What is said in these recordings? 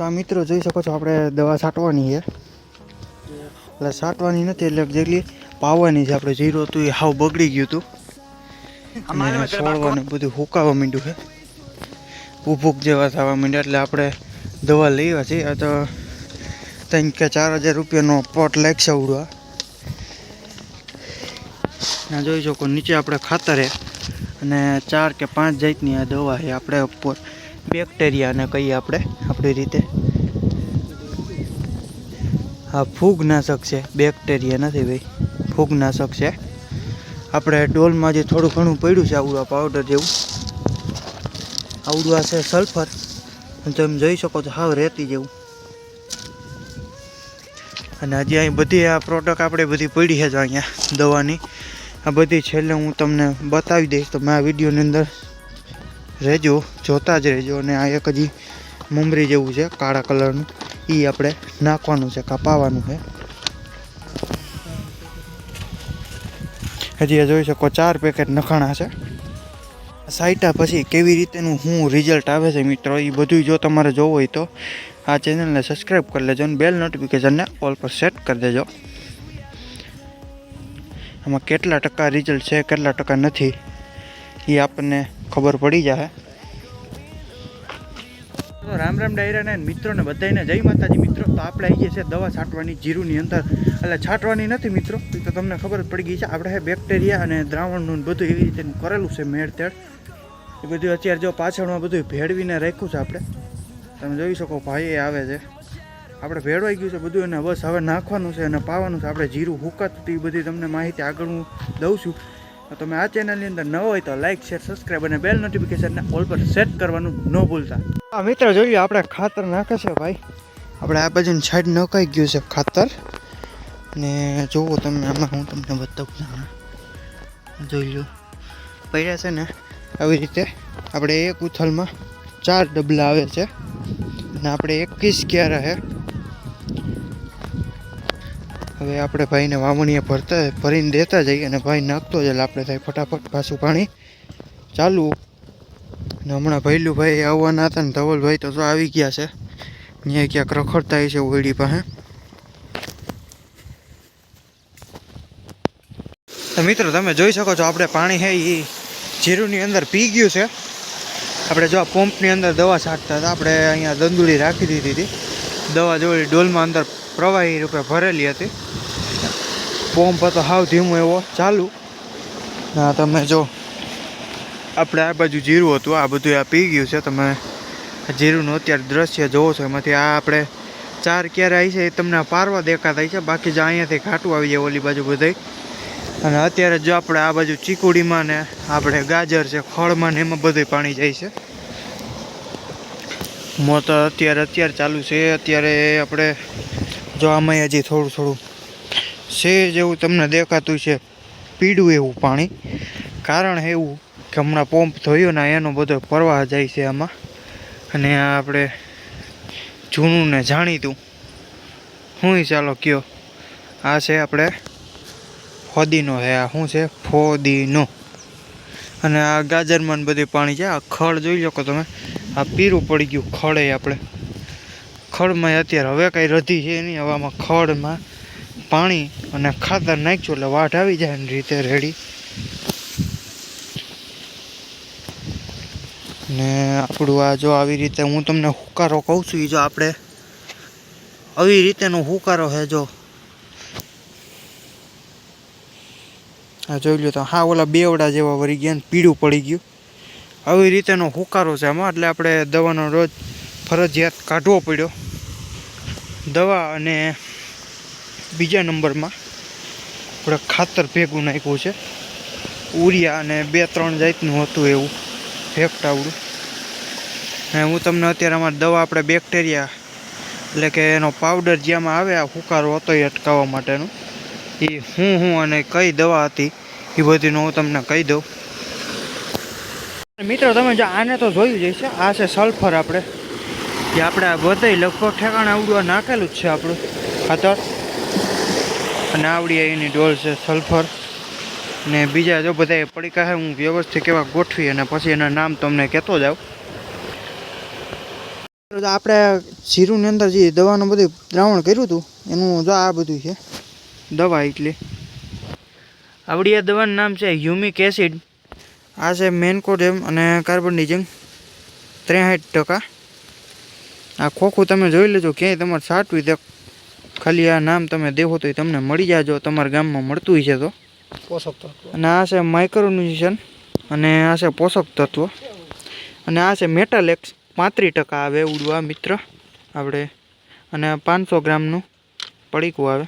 તો આ મિત્રો જોઈ શકો છો આપણે દવા છાંટવાની છે. એટલે છાંટવાની નથી એટલે જેટલી પાવાની છે આપણે જીરો હતું એ હાવ બગડી ગયું હતું. અને છોડવાનું બધું હુકાવા માંડ્યું છે. ઉભૂક જેવા થવા માંડ્યા એટલે આપણે દવા લેવા છીએ. આ તો ત્રણ કે ચાર હજાર રૂપિયાનો પોટ લાગશે ઉડવા. ના જોઈ શકો નીચે આપણે ખાતર અને ચાર કે પાંચ જાતની આ દવા છે. આપણે ઉપર બેક્ટેરિયાને કહીએ આપણે. આપણી રીતે. હા ફૂગનાશક છે, બેક્ટેરિયા નથી ભાઈ, ફૂગનાશક છે. આપણે ડોલમાં જે થોડું ઘણું પડ્યું છે, આવડું આ પાવડર જેવું. આવડું આ છે સલ્ફર તમે જોઈ શકો છો, હાવ રેતી જેવું. અને હજી અહીં બધી આ પ્રોડક્ટ આપણે બધી પડી છે અહીંયા, દવાની. આ બધી છેલ્લે હું તમને બતાવી દઈશ તમે આ વિડીયોની અંદર રહેજો, જોતા જ રહેજો. અને આ એક હજી મમરી જેવું છે, કાળા કલરનું. એ આપણે નાખવાનું છે, કપાવાનું છે. હજી જોઈ શકો, ચાર પેકેટ નખાણા છે. સાઈટા પછી કેવી રીતેનું શું રિઝલ્ટ આવે છે મિત્રો એ બધું જો તમારે જોવું હોય તો આ ચેનલને સબસ્ક્રાઈબ કરી લેજો અને બેલ નોટિફિકેશનને ઓલ પર સેટ કરી દેજો. આમાં કેટલા ટકા રિઝલ્ટ છે, કેટલા ટકા નથી એ આપણને ખબર પડી જાય તો રામ રામ ડાયરાને મિત્રોને બધાને જય માતાજી. મિત્રો, તો આપણે આવી ગયા છે દવા છાંટવાની જીરુની અંદર. એટલે છાંટવાની નથી મિત્રો તો તમને ખબર પડી ગઈ છે. આપણે બેક્ટેરિયા અને દ્રાવણનું બધું એવી રીતે કરેલું છે મેળતેળ એ બધું અત્યારે જો પાછળમાં બધું ભેળવીને રાખ્યું છે આપણે. તમે જોઈ શકો ભાઈ આવે છે. આપણે ભેળવાઈ ગયું છે બધું અને બસ હવે નાખવાનું છે અને પાવાનું છે. આપણે જીરું હુકત એ બધી તમને માહિતી આગળ હું દઉં છું. તમે આ ચેનલની અંદર ન હોય તો લાઇક શેર સબસ્ક્રાઈબ અને બેલ નોટિફિકેશનને ઓલ પર સેટ કરવાનું ન ભૂલતા. આ મિત્રો જોઈએ આપણે ખાતર નાખે છે ભાઈ. આપણે આ બાજુની સાઈડ નખાઈ ગયું છે ખાતર. ને જુઓ તમે, આમાં હું તમને બતાવું જોઈ લો. પહેલા છે ને આવી રીતે. આપણે એક ઉથલમાં ચાર ડબલા આવે છે. અને આપણે એકવીસ ક્યારે હવે આપણે ભાઈને વાવણીએ ભરતા ભરીને દેતા જઈએ અને ભાઈ નાખતો જાય આપણે થાય ફટાફટ પાછું પાણી ચાલુ. અને હમણાં ભૈલું ભાઈ આવવાના હતા ને ધવલભાઈ તો આવી ગયા છે. અહીંયા ક્યાંક રખડતા છે ઓયડી પાસે. તો મિત્રો, તમે જોઈ શકો છો આપણે પાણી છે એ જીરુની અંદર પી ગયું છે. આપણે જો આ પંપની અંદર દવા છાંટતા હતા, આપણે અહીંયા દંદુળી રાખી દીધી હતી. દવા જોઈ ડોલમાં અંદર પ્રવાહી રૂપે ભરેલી હતી. પંપ હતો, હાવ ધીમો એવો, ચાલુ. ના તમે જો, આપણે આ બાજુ જીરું હતું, આ બધું આ પી ગયું છે. તમે જીરુંનું અત્યારે દ્રશ્ય જોવો છો, એમાંથી આ આપણે ચાર ક્યારે આવી છે એ તમને પારવા દેખાતા છે બાકી જો અહીંયાથી ઘાટું આવી જાય ઓલી બાજુ બધાય અને અત્યારે જો આપણે આ બાજુ ચીકુડીમાં ને આપણે ગાજર છે, ખળમાં ને એમાં બધું પાણી જાય છે. મોટર અત્યારે અત્યારે ચાલુ છે. અત્યારે આપણે જો આમાં હજી થોડું થોડું છે જેવું તમને દેખાતું છે પીડું એવું પાણી. કારણ એવું કે હમણાં પંપ થયો ને એનો બધો પ્રવાહ જાય છે આમાં. અને આ આપણે જૂનું ને જાણીતું. હું ચાલો કયો? આ છે આપણે ફોદીનો છે આ શું છે? ફોદીનો. અને આ ગાજરમાં બધી પાણી છે. આ ખડ જોઈ લો તમે. આ પીરું પડી ગયું ખડે આપણે. ખડમાં અત્યારે હવે કાંઈ રધી છે નહીં. હવામાં ખડમાં પાણી અને ખાતર નાખ્યું એટલે વાઢ આવી જાય એની રીતે રેડી. ને આપણું આ જો આવી રીતે હું તમને હુકારો કહું છું એ જો આપણે આવી રીતેનો હુકારો છે જો. આ જોઈ લો તો, હા, ઓલા બેવડા જેવા વળી ગયા ને પીળું પડી ગયું. આવી રીતેનો હુકારો છે આમાં, એટલે આપણે દવાનો રોજ ફરજિયાત કાઢવો પડ્યો. દવા અને બીજા નંબરમાં આપણે ખાતર ભેગું નાખ્યું છે. ઉરિયા અને બે ત્રણ જાતનું હતું એવું ફેફટાવડું ને હું તમને અત્યારે અમારે દવા આપણે બેક્ટેરિયા એટલે કે એનો પાવડર જેમાં આવે, આ હુકારો હતો એ અટકાવવા માટેનું. એ હું હું અને કઈ દવા હતી, એ બધીનું હું તમને કહી દઉં. મિત્રો, તમે જો આને તો જોયું જ છે આ છે સલ્ફર આપણે. જે આપણે આ બધાય લગભગ ઠેકાણે આવડું નાખેલું જ છે આપણું. ખાતર અને આવડી એની ડોલ છે સલ્ફર. ને બીજા જો બધા પડીકા છે હું વ્યવસ્થિત કેવા ગોઠવી અને પછી એના નામ તમને કહેતો જાઉં. આપણે જીરુની અંદર જે દવાનું બધું દ્રાવણ કર્યું હતું એનું જો આ બધું છે. દવા એટલે. આવડી આ દવાનું નામ છે હ્યુમિક એસિડ. આ છે મેનકોડેમ અને કાર્બનડિઝમ. ત્રેસઠ ટકા. આ ખોખું તમે જોઈ લેજો ક્યાંય તમારે સાટવી દે. ખાલી આ નામ તમે દેખો તો તમને મળી જાજો તમારા ગામમાં મળતું છે તો. પોષક તત્વ. અને આ છે માઇક્રોન્યુટ્રિશન અને આ છે પોષક તત્વ. અને આ છે મેટલ એક્સ પાંત્રીસ ટકા આવે ઉડવા મિત્ર. આપણે અને પાંચસો ગ્રામનું પડીકું આવે.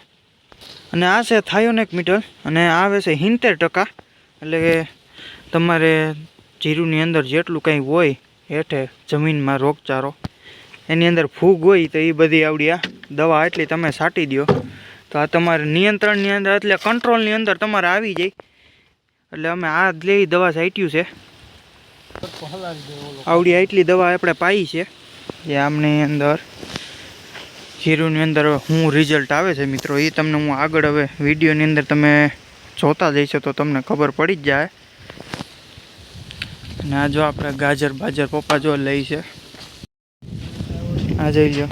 અને આ છે થાયોનેક મીટર અને આવે છે સિત્તેર ટકા. એટલે કે તમારે જીરુની અંદર જેટલું કંઈ હોય હેઠે જમીનમાં રોગચારો એની અંદર ફૂગ હોય તો એ બધી આવડી આ દવા એટલી તમે છાંટી દો તો આ તમારે નિયંત્રણની અંદર એટલે કંટ્રોલની અંદર તમારે આવી જાય. એટલે અમે આ લેવી દવા છાંટ્યું છે. આવડી એટલી દવા આપણે પાઈ છે. જે આમની અંદર જીરુની અંદર હું રિઝલ્ટ આવે છે મિત્રો. એ તમને હું આગળ હવે વિડીયોની અંદર તમે જોતા જઈશો તો તમને ખબર પડી જ જાય. અને આ જો આપણે ગાજર બાજર પપ્પા જો લઈ છે. આ જોઈ લો